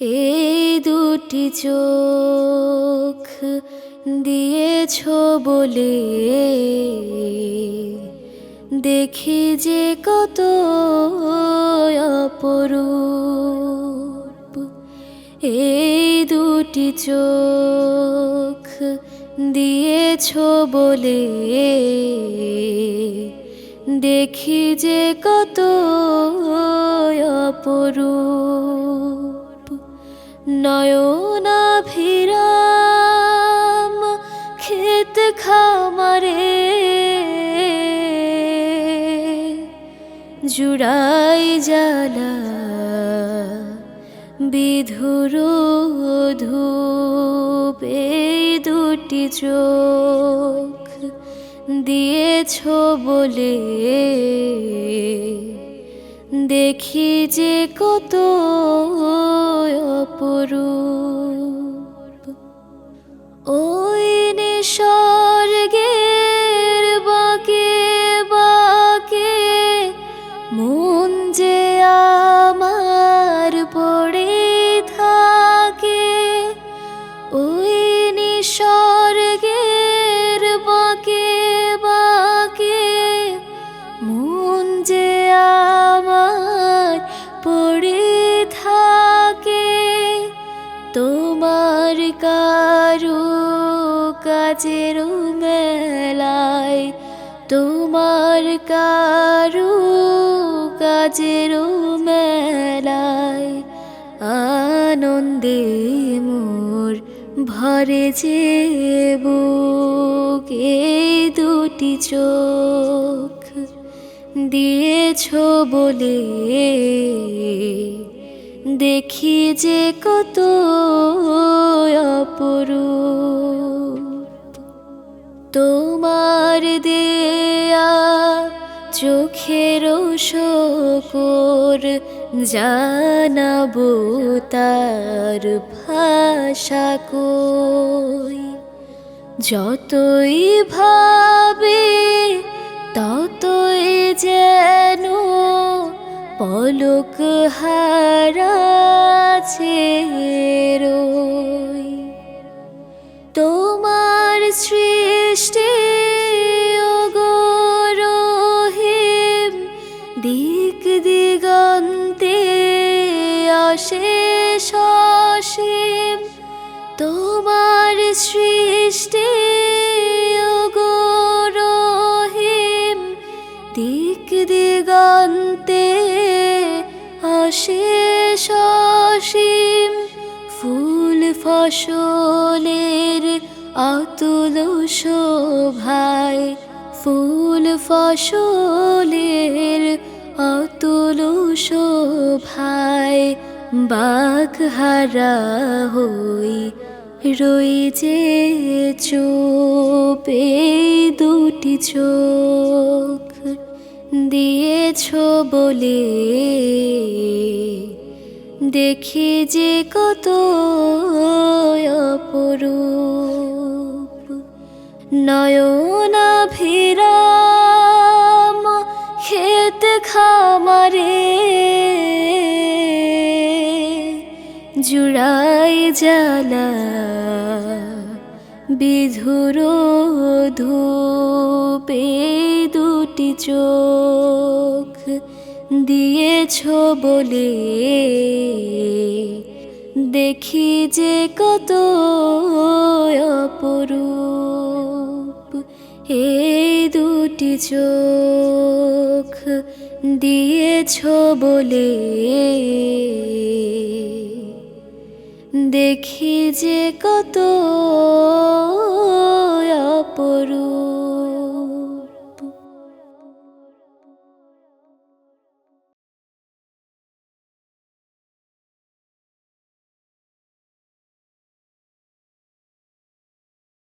এই দুটি চোখ দিয়েছ বলে দেখি যে কত অপরূপ। এই দুটি চোখ দিয়েছ বলে দেখি যে কত অপরূপ। নয়নাভিরাম ক্ষেত খামারে জুড়াই জ্বালা বিধুর ধূপ দুটি চোখ দিয়েছ বলে দেখি যে কত অপরূপ। ওই নিসর্গের কারু কাজের মেলায়, তোমার কারু কাজের মেলায় আনন্দে মোর ভরে যে বুক দুটি চোখ দিয়েছ বলে দেখি যে কত অপরূপ। তোমার দেয়া চোখের শকর জানাব তার ভাষা কই? যতই ভাবে পলক হারাছে তোমার সৃষ্টি অগরহিম দিক দিগন্তে অশেষ অসীম। তোমার সৃষ্টি ফসলের অতুল শোভায়, ফুল ফসলের অতুল শোভায় বাঘ হারা হই রই যে চোপ দুটি চোখ দিয়েছ বলে দেখি যে কত অপরূপ। নয়নাভিরাম খেত খামারে জুড়াই জ্বালা বিধুর ধূপে দুটি চোখ। দিয়েছ বলে দেখি যে কত অপরূপ। এই দুটি চোখ দিয়েছ বলে দেখি যে কত